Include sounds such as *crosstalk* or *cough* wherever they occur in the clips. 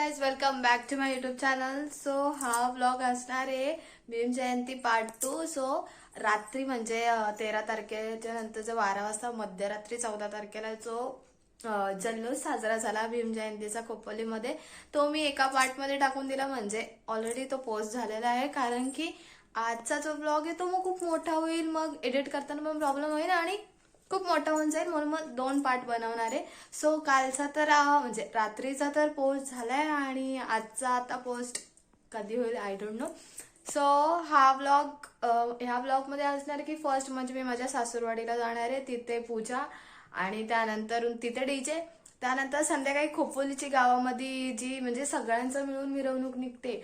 Guys welcome back to my YouTube channel so हा vlog असणार आहे Bhim Jayanti part two so रात्री म्हणजे तेरा तारखेच्या नंतर जो बारा वाजता मध्यरात्री चौदा तारखेला जो जल्लोष साजरा झाला भीम जयंतीचा खोपोलीमध्ये तो मी एका पार्टमध्ये टाकून दिला. म्हणजे ऑलरेडी तो पोस्ट झालेला आहे. कारण की आजचा जो ब्लॉग आहे तो मग खूप मोठा होईल. मग एडिट करताना पण प्रॉब्लेम होईल आणि खूप मोठा होऊन जाईल म्हणून मग दोन पार्ट बनवणार आहे. सो कालचा तर म्हणजे रात्रीचा तर पोस्ट झालाय आणि आजचा आता पोस्ट कधी होईल आय डोंट नो सो हा ब्लॉग ह्या ब्लॉगमध्ये असणार की फर्स्ट म्हणजे मी माझ्या सासूरवाडीला जाणार आहे तिथे पूजा आणि त्यानंतर तिथे डीजे त्यानंतर संध्याकाळी खोपोलीची गावामध्ये जी म्हणजे सगळ्यांचं मिळून मिरवणूक निघते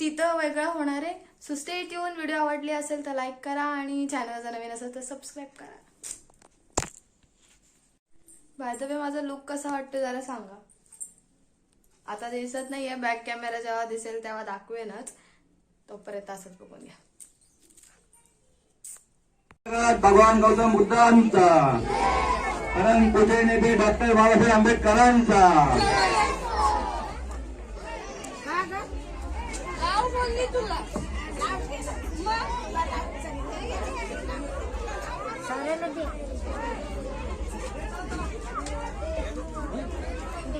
तिथं वेगळं होणार आहे. सो येऊन व्हिडिओ आवडली असेल तर लाईक करा आणि चॅनल जर नवीन असेल तर सबस्क्राईब करा. बाय द वे माझा लुक कसा वाटतो जरा सांगा. आता दिसत नाहीये बॅक कॅमेरा जेव्हा दिसेल तेव्हा दाखवेनच. तोपर्यंत असंच बघून घ्या. भगवान गौतम बुद्धांचा. परम पूजे नेते डॉक्टर बाबासाहेब आंबेडकरांचा.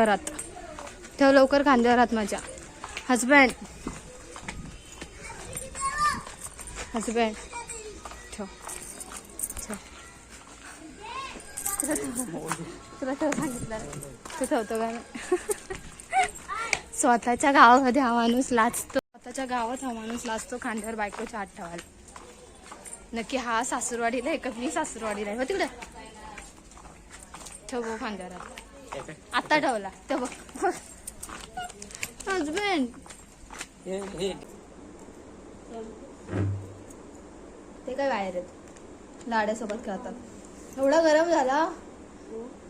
खांद्यावरात. ठेव लवकर खांद्यावरात माझ्या. हजबंड हजबंड ठेव. तुला ठेव- सांगितलं. तू ठेवतो का स्वतःच्या गावामध्ये हा माणूस लाचतो. स्वतःच्या गावात हा माणूस लाचतो खांद्यावर बायकोच्या हात ठेवायला. नक्की हा सासूरवाडीला आहे का मी सासूरवाडीला आहे? हो तिकडे. ठेव खांद्यावर आता ठेवला. ते बघ. हजबंड ते काय बाहेर आहेत? लाड्यासोबत खेळतात. एवढा गरम झाला.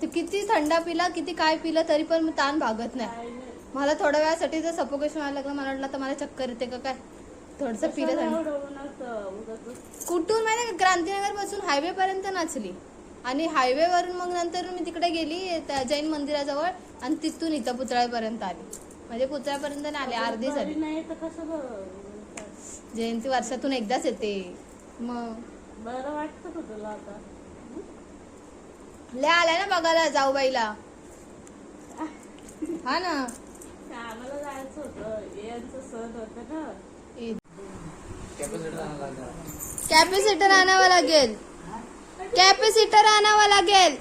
ते किती थंडा पिला किती काय पिलं तरी पण मी ताण भागत नाही. मला थोड्या वेळासाठी जर सपोकेशन व्हायला लागलं मला वाटलं तर मला चक्कर येते का काय? थोडस पिलं थंड. कुठून माहिती क्रांतीनगरपासून हायवे पर्यंत नाचली. आणि हायवे वरून मग नंतर मी तिकडे गेली त्या जैन मंदिराजवळ आणि तिथून इथं पुतळ्यापर्यंत आली. म्हणजे पुतळ्यापर्यंत नाही आले अर्धी झाली. नाही तर कसं जयंती वर्षातून एकदाच येते. मग बरं वाटतं का तुला आता. लय आलाय ना बघायला जाऊ बाईला हा ना. आम्हाला जायचं होतं. यांचं सण होतं ना. कॅपॅसिटर आणावं लागेल. कॅपॅसिटर आणावं लागेल.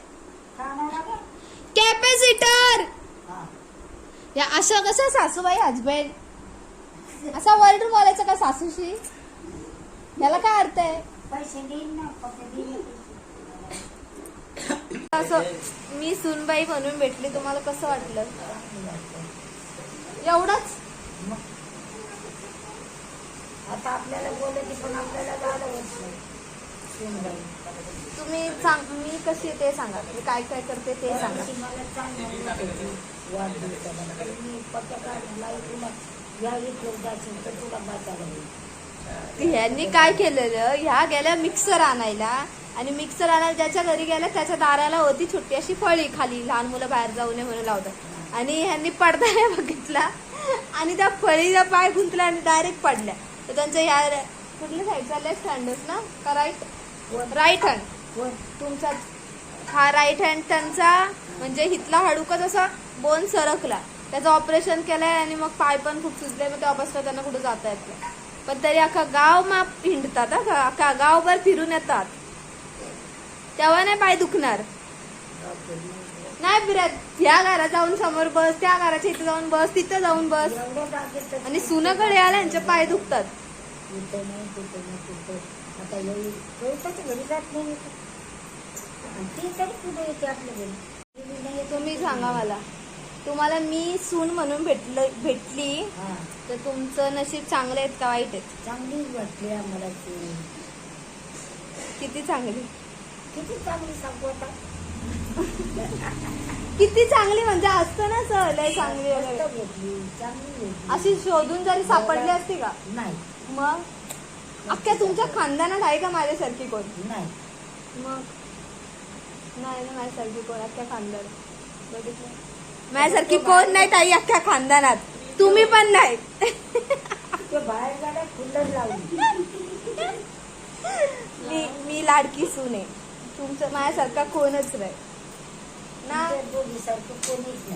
कॅपॅसिटर! या असं कसं सासूबाई हजबंड असा वर्ड बोलायचं का सासूशी? याला काय अर्थ आहे? असं मी सुनबाई म्हणून भेटली तुम्हाला कसं वाटलं? एवढंच? आता आपल्याला बोलायची पण आपल्याला झालं वर्ष तुम्ही सांग मी कशी आहे ते सांगा. मी काय काय करते ते सांगा. ह्यांनी काय केलेलं? ह्या गेल्या मिक्सर आणायला. आणि मिक्सर आणायला ज्याच्या घरी गेल्या त्याच्या दाराला होती छोटी अशी फळी खाली लहान मुलं बाहेर जाऊ नये म्हणून लावतात. आणि ह्यांनी पडदा *laughs* बघितला. आणि त्या फळीला पाय गुंतला आणि डायरेक्ट पडल्या. तर त्यांच्या ह्या कुठल्या साईडचा लेफ्ट स्टँडच ना? का राईट राईट हँड तुमचा हा राईट हँड त्यांचा म्हणजे हितला हाडूकच असा बोन सरकला. त्याचं ऑपरेशन केलंय आणि मग पाय पण खूप सुजले मग तेव्हापासून त्यांना कुठं जाता येत पण तरी अख्खा गाव माप हिंडतात अख्खा गावभर फिरून येतात. तेव्हा नाही पाय दुखणार. नाही फिरत. ह्या घरात जाऊन समोर बस त्या घराच्या इथे जाऊन बस तिथं जाऊन बस. आणि सुनकडे आला यांचे पाय दुखतात. येईल घरी जात नाही ती तरी पुढे येते आपल्या घरी. तुम्ही सांगा मला. तुम्हाला मी सून म्हणून भेटलं भेटली. तर तुमचं नशीब चांगलं आहेत का वाईट आहेत? चांगलीच वाटली आम्हाला ती. किती चांगली? किती चांगली सांगू आता? किती चांगली म्हणजे असतं ना सर लय चांगली वगैरे. अशी शोधून जरी सापडली असती का? नाही. मग? अख्ख्या तुमच्या खानदानात आहे का माझ्यासारखी कोण? नाही. मग? नाही ना माझ्यासारखी कोण अख्ख्या खानदानात बघितलं. माझ्यासारखी कोण नाही ताई अख्ख्या खानदानात? तुम्ही पण नाही. ते बाहेर गाड्या खुल्लच लावली मी मी लाडकी सून आहे. तुमचं माझ्यासारखा कोणच नाही ना त्या दोघीसारखं कोणीच नाही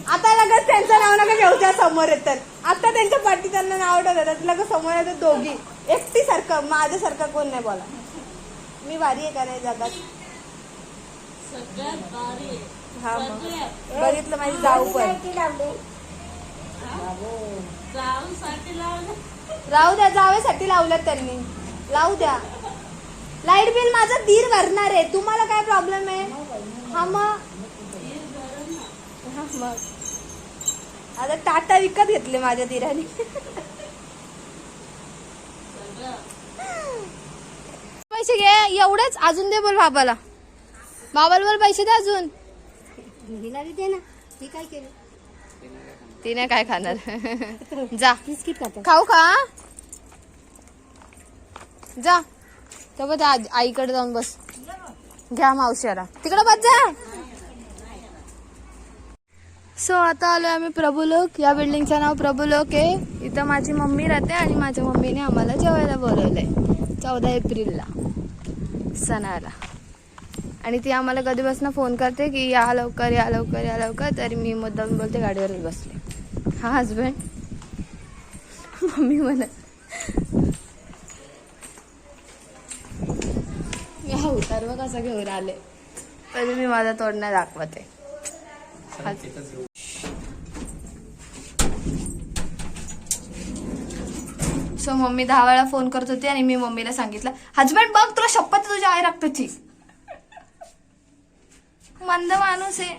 आता लगेच त्यांचं नाव नका घेऊ त्या समोर येतात. आता त्यांच्या पाठी त्यांना नाव ठेवतात लगेच समोर येतात दोघी. एकटी सारखं माझ्यासारखं कोण नाही बोला. मी भारी आहे का नाही जगात. हा मग. बघितलं माझी जाऊ पण. लाईटी लावली. बाबो जाऊसाठी लावलं? राहू द्या जावेसाठी लावलं त्यांनी. लावू द्या. लाइट बिल माझं दीर भरणार आहे. तुम्हाला काय प्रॉब्लेम आहे? हा मग. मग. आता टाटा विकत घेतले माझ्या दिराने. पैसे घे एवढेच? अजून दे बोल बाबाला. बाबाला बोल पैसे दे अजून. हिला दे ना. ती काय केलं? तिने काय खाणार? *laughs* जा. बिस्किट खाता. खाऊ का? जा. तर बघ आईकडे जाऊन बस. घ्या मावशीला. तिकडे बस जा. सो आता आलो आम्ही प्रभुलोक या बिल्डिंगचं नाव प्रभुलोक आहे. इथं माझी मम्मी राहते आणि माझ्या मम्मीने आम्हाला जेवायला बोलवलंय. चौदा एप्रिलला. सणाला. आणि ती आम्हाला कधीपासून फोन करते की या लवकर या लवकर या लवकर. तरी मी मुद्दाम बोलते गाडीवरच बसले. हा हजबंड मम्मी म्हणा मी हा उतार कसा घेऊन आले. तरी मी माझा तोडणं दाखवते. सो मम्मी दहा वेळा फोन करत होती आणि मी मम्मीला सांगितलं हजबंड बघ तुला शपथ तुझ्या आई रक्ताची. मंद माणूस आहे.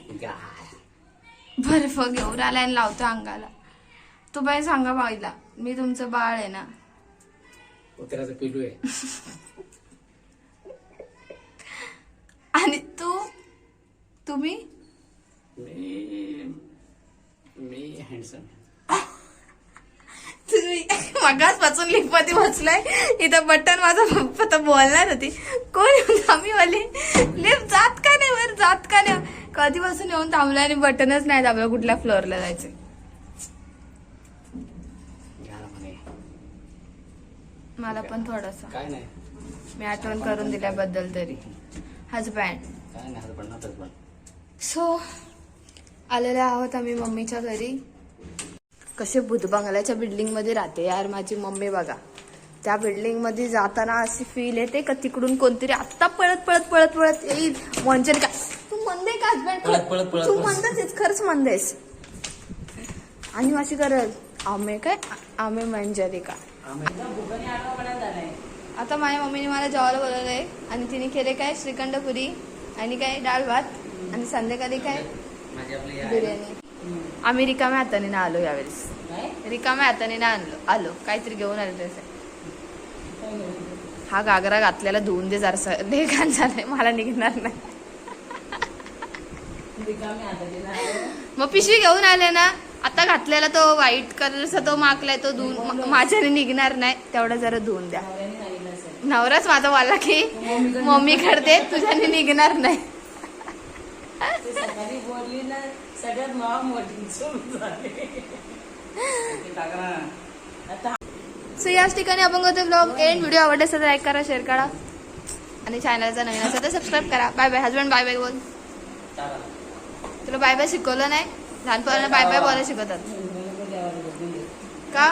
बर्फ घेऊन आला आणि लावतो अंगाला. तू बाई सांगा बाईला मी तुमचं बाळ आहे ना. पिलू *laughs* आहे आणि तू तुम्ही? मी मी हँडसम तुम्ही मगासपासून लिपती बसलाय इथं बटन माझा पप्पा तर बोलणार होती. कोण येऊन थांबी वाली लिप जात का नाही वर? जात का नाही? कधीपासून येऊन थांबलं आणि बटनच नाही दाबलं कुठल्या फ्लोअरला जायचं. मला पण थोडस. काय नाही. मी आठवण करून दिल्याबद्दल तरी. हजबँड सो आलेले आहोत आम्ही मम्मीच्या घरी. कसे भूत बंगल्याच्या बिल्डिंगमध्ये राहते यार माझी मम्मी बघा. त्या बिल्डिंगमध्ये जाताना अशी फील येते का तिकडून कोणतरी आत्ता पळत पळत पळत पळत येईल. म्हणजे का तू मंद आहे का तू. मंदच खरंच मंद आहेस. आणि माझी गरज आमे काय? आमे मंजरिका भुकणी आडवापणा झालाय. आता माझ्या मम्मीने मला जेवायला बोलवलंय. आणि तिने केले काय? श्रीखंड पुरी आणि काय? डाळ भात. आणि संध्याकाळी काय? बिर्याणी. आम्ही रिकाम्या हाताने ना आलो यावेळेस. रिकाम्या हाताने ना आणलो आलो. काहीतरी घेऊन आलो घेऊन? हा गागरा घातलेला धुवून दे जरा देखान झालाय. मला निघणार नाही. मग पिशवी घेऊन आले ना. आता घातलेला तो व्हाईट कलरचा तो माकलाय तो धुवून. माझ्याने निघणार नाही. तेवढा जरा धुवून द्या. नवराच माझा वाला की मम्मी करते तुझ्याने निघणार नाही. सगळ्यात मावा मोठी झाली. आता सो याच ठिकाणी आपण करतो ब्लॉग एंड व्हिडिओ आवडले असेल तर लाईक करा शेअर करा. आणि चॅनलचा नवीन असेल तर सबस्क्राईब करा. Bye bye husband bye bye बोल. तुला बाय बाय शिकवलं नाही? लहानपणाला बाय बाय बोलायला शिकवतात. का?